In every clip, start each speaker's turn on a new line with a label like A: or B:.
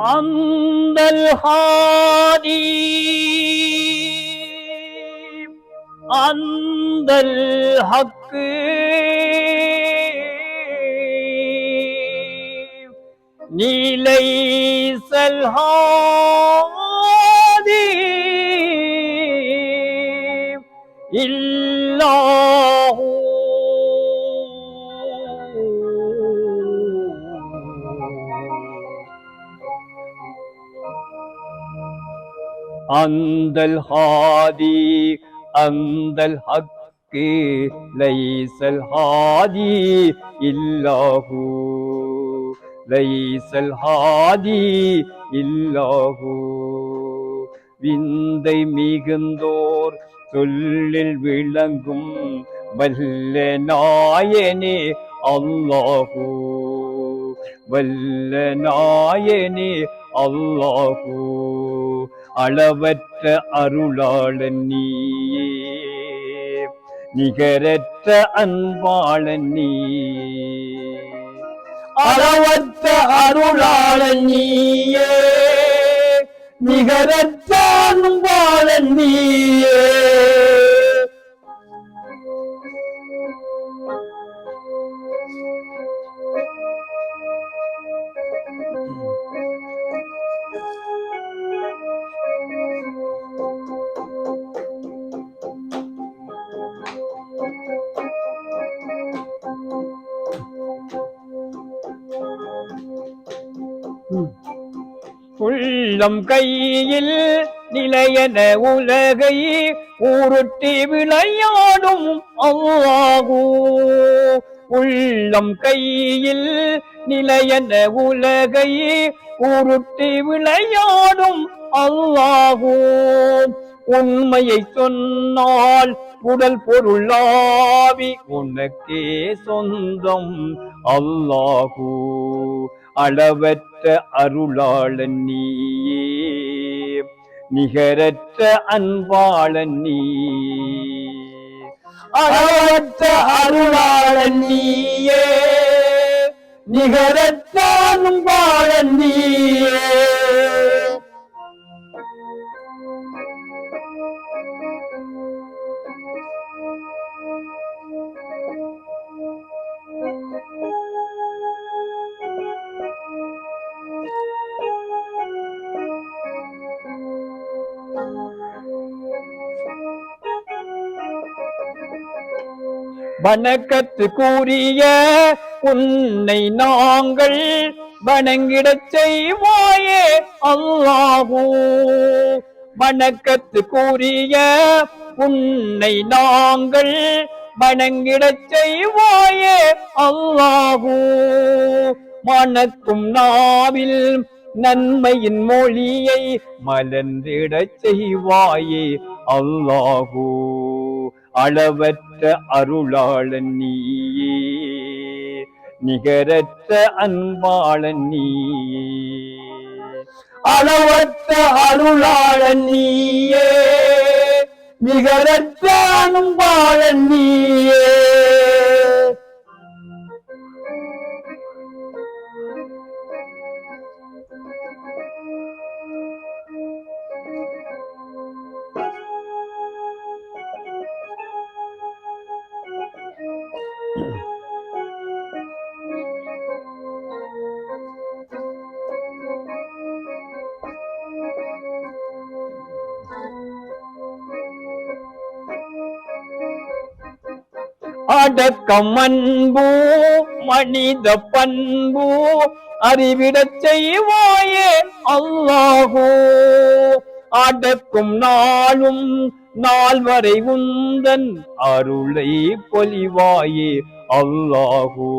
A: عند الحادي عند الحق. ليس الحديب إلا هو. அந்தல் ஹாதி அந்தல் ஹக்கு லைசல் ஹாதி இல்லாஹூ லைசல் ஹாதி இல்லாஹூ. விந்தை மிகுந்தோர் சொல்லில் விளங்கும் வல்ல நாயனே அல்லாஹூ. வல்ல நாயனே அல்லாஹூ. அளவற்ற அருளாளன் நீயே நிகரற்ற அன்பாளன் நீ அளவற்ற அருளாளன் நீயே நிகரற்ற அன்பாளன் நீயே உள்ளம் கையில் நிலையன உலகை ஊருட்டி விளையாடும் அவ்வாகூ உள்ளம் கையில் நிலையன உலகை ஊருட்டி விளையாடும் அல்லாஹூ. உண்மையை சொன்னால் உடல் பொருளாவி உனக்கே சொந்தம் அல்லாஹூ. அளவற்ற அருளாளன் நீயே நிகரற்ற அன்பாளன். நீ அளவற்ற அருளாளன் நீயே நிகரற்ற அன்பாளன் நீயே வணக்கத்து கூறிய உன்னை நாங்கள் வணங்கிடச் செய்வாயே அல்லாஹூ. வணக்கத்து கூறிய உன்னை நாங்கள் வணங்கிடச் செய்வாயே அல்லாஹூ. மனக்கும் நாவில் நன்மையின் மொழியை மலர்ந்திடச் செய்வாயே அல்லாஹூ. அளவற்ற அருளாளன் நீயே நிகரற்ற அன்பாளன் நீயே அளவற்ற அருளாளன் நீயே நிகரற்ற அன்பாளன் நீயே அடக்கம் அன்பு மனித பண்பு அறிவிடச் செய்வாயே அல்லாஹோ. அடக்கும் நாளும் நாள் வரை உந்தன் அருளை பொலிவாயே அல்லாஹோ.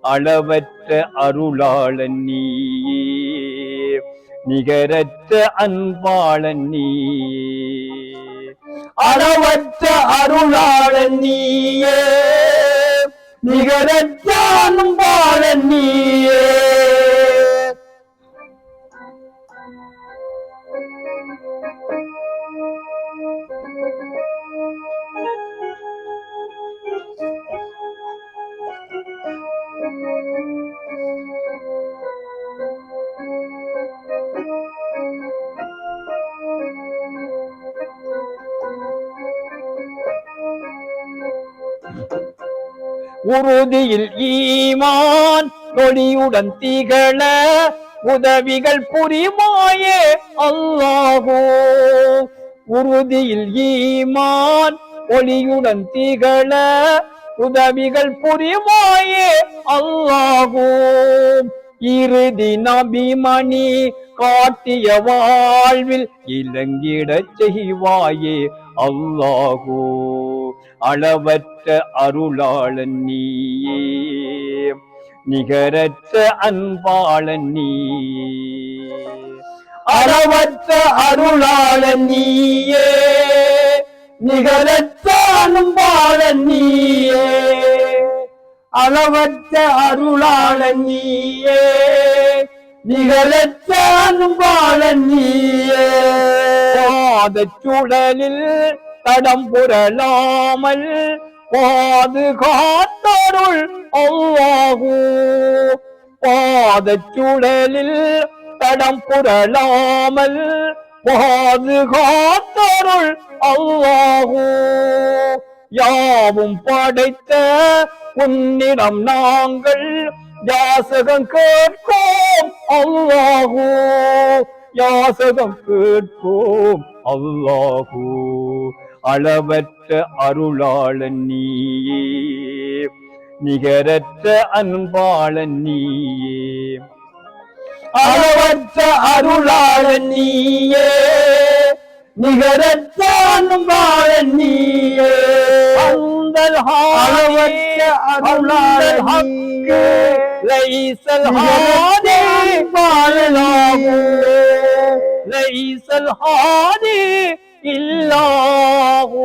A: அளவற்ற அருளாளன் நீயே. நிகரற்ற அன்பாளன் நீயே. அளவற்ற அருளாளன் நீயே நிகரற்ற அன்பாளன் நீயே Thank you. உறுதியில் ஈமான் நொடியுடன் திகழ உதவிகள் புரிமாயே அல்லாஹோ. உறுதியில் ஈமான் ஒளியுடன் திகழ உதவிகள் புரிமாயே அல்லாஹோ. இறுதி நபிமணி காட்டிய வாழ்வில் இலங்கிடச் செய்வாயே அல்லாஹோ. அளவற்ற அருளாளன் நீயே நிகரற்ற அன்பாளன் நீயே அளவற்ற அருளாளன் நீயே நிகரற்ற அன்பாளன் நீயே அளவற்ற அருளாளன் நீயே நிகழற்ற அன்பாளன் நீயே பாதச் சுழலில் தடம் புரளாமல் பாதுகாத்தருள் அல்லாஹூ. பாதச்சுடலில் தடம் புரளாமல் பாதுகாத்தருள் அல்லாஹூ. யாவும் படைத்த உன்னிடம் நாங்கள் யாசகம் கேட்போம் அல்லாஹூ. யாசகம் கேட்போம் அல்லாஹூ. அளவற்ற அருளாளன் நீயே நிகரற்ற அன்பாளன் நீயே அளவற்ற அருளாளன் நீயே நிகரற்ற அன்பாளன் நீயே அளவற்ற அருளாளன் லைசல் ஹாதே பாழலாகு லைசல் ஹாதே இல்லாஹூ